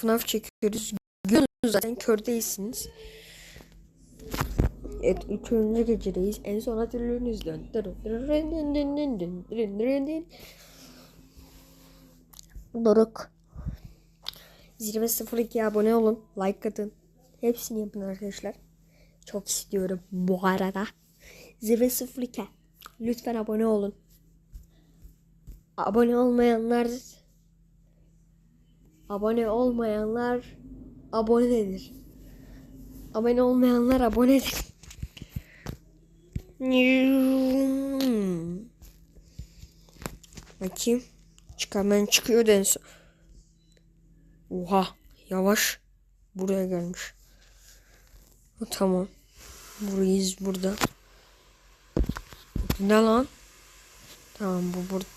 FNAF çekiyoruz. Görüyorsunuz zaten kör değilsiniz. Evet üçüncü gecedeyiz. En son hatırlıyorsunuz. Doruk. Zirve 02'ye abone olun. Like atın. Hepsini yapın arkadaşlar. Çok istiyorum bu arada. Zirve 02. Lütfen abone olun. Abone olmayanlar abone olmayanlar abonedir. Abone olmayanlar abonedir. Bakayım. Çıkarman çıkıyor en son. Oha yavaş. Buraya gelmiş. Tamam. Burayız burada. Ne lan? Tamam bu burada.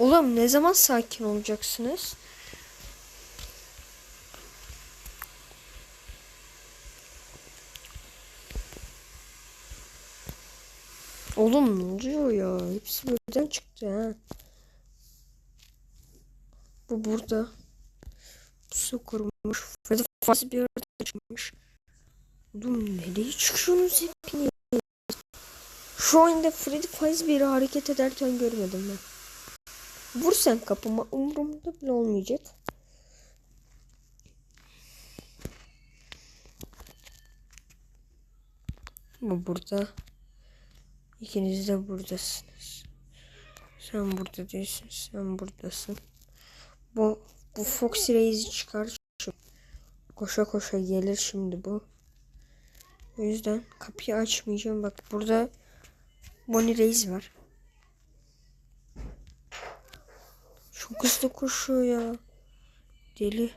Oğlum ne zaman sakin olacaksınız? Oğlum ne oluyor ya? Hepsi birden çıktı ha. Bu burada. Su kurmuş. Freddy Fazla bir yerde çıkmış. Oğlum nereye çıkıyorsunuz hepiniz? Şu anda Freddy Fazbear'ı hareket ederken görmedim ben. Vur sen kapıma. Umurumda bile olmayacak. Bu burada. İkiniz de buradasınız. Sen burada değilsin. Sen buradasın. Bu bu Foxy Reis'i çıkar. Koşa koşa gelir şimdi bu. O yüzden kapıyı açmayacağım. Bak burada Bonnie Reis var. Çok hızlı koşuyor ya. Deli.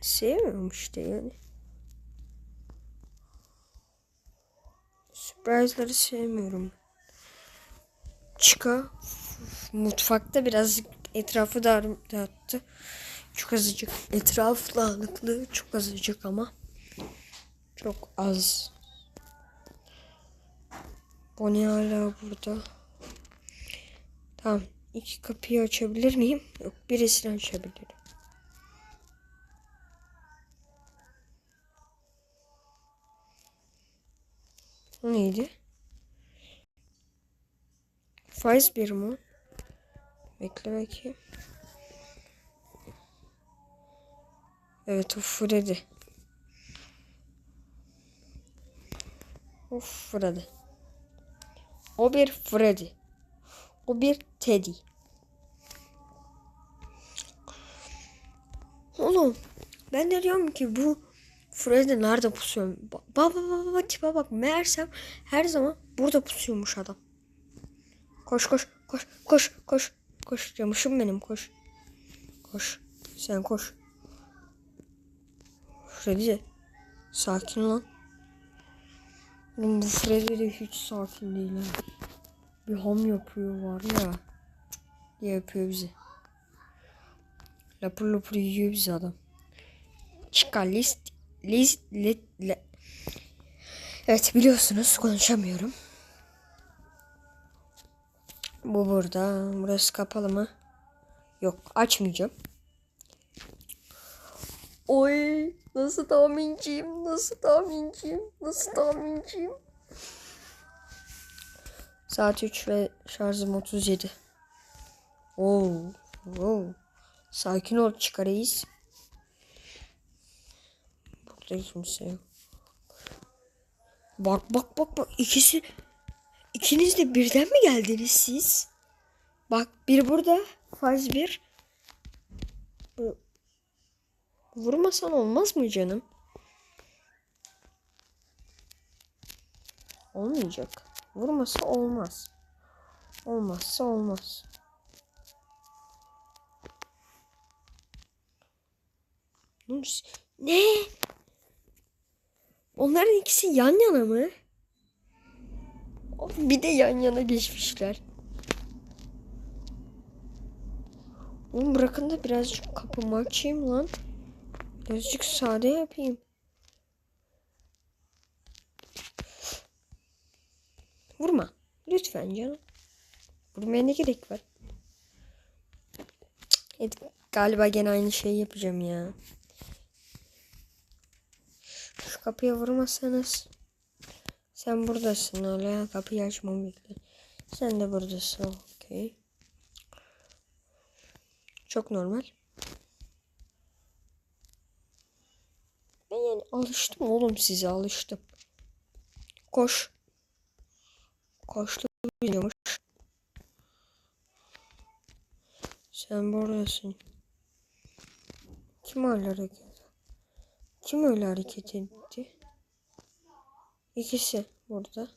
Sevmiyorum işte yani. Surprise'ları sevmiyorum. Çıka mutfakta birazcık etrafı dar- dağıttı. Çok azıcık etraf dağınıklığı çok azıcık ama çok az. Bonnie hala burada. Tamam. iki kapıyı açabilir miyim? Yok birisini açabilirim. O neydi? Faiz bir mi? Bekle bakayım. Evet o Freddy. O Freddy. O bir Freddy. O bir Teddy. Oğlum ben de diyorum ki bu Freddy nerede pusuyor? Ba- Baba baba baba tipe bak. Meğersem her zaman burada pusuyormuş adam. Koş koş koş koş koş koş camışım benim koş. Koş. Sen koş. Freddy sakin lan. Oğlum bu Freddy hiç sakin değil. Bir ham yapıyor var ya. Diye yapıyor bizi. Lapur lapur yiyor bizi adam. Çıkar list list let, le. Evet biliyorsunuz konuşamıyorum. Bu burada. Burası kapalı mı? Yok açmayacağım. Oy nasıl tahminciyim nasıl tahminciyim nasıl tahminciyim. Saat 3 ve şarjım 37. Oo, oo. Sakin ol çıkarayız. Burada kimse yok. Bak bak bak bak ikisi ikiniz de birden mi geldiniz siz? Bak bir burada faz bir. Bu- Vurmasan olmaz mı canım? Olmayacak. Vurmasa olmaz. Olmazsa olmaz. Ne? Onların ikisi yan yana mı? Bir de yan yana geçmişler. Oğlum bırakın da birazcık kapımı açayım lan. Birazcık sade yapayım. Vurma. Lütfen canım. Vurmaya ne gerek var? Evet, galiba gene aynı şeyi yapacağım ya. Şu kapıya vurmasanız. Sen buradasın hala. Kapıyı açmamı bekle. Sen de buradasın. Okey. Çok normal. Yani alıştım oğlum size alıştım. Koş. Koştu biliyormuş. Sen buradasın. Kim öyle hareket? Kim öyle hareket etti? İkisi burada.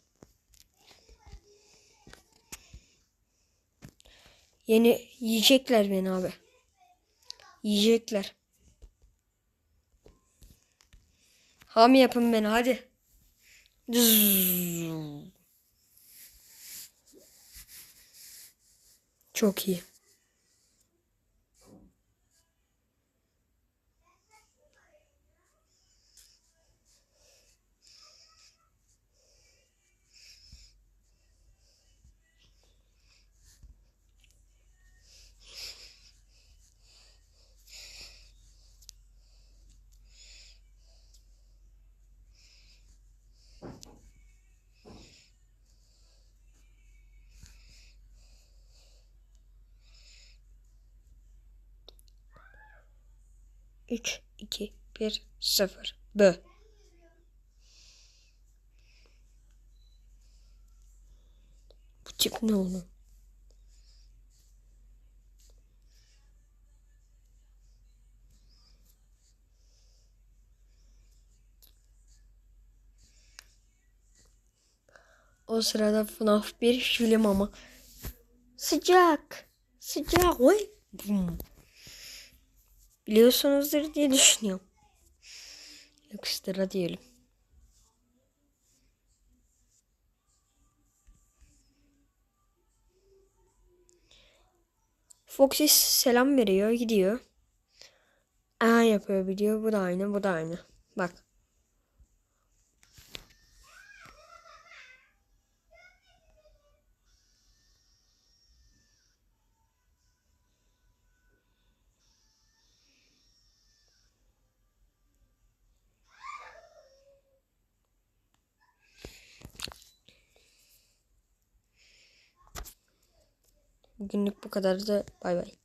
Yeni yiyecekler beni abi. Yiyecekler. Ham yapın beni hadi. Çok iyi. Üç, iki, bir, sıfır. Bö. Bu tip ne oğlum? O sırada FNAF 1 film ama sıcak sıcak oy Bum. Biliyorsunuzdur diye düşünüyorum. Ekstra diyelim. Foxy selam veriyor gidiyor. Aa yapıyor biliyor bu da aynı bu da aynı. Bak. Bugünlük bu kadar da bay bay.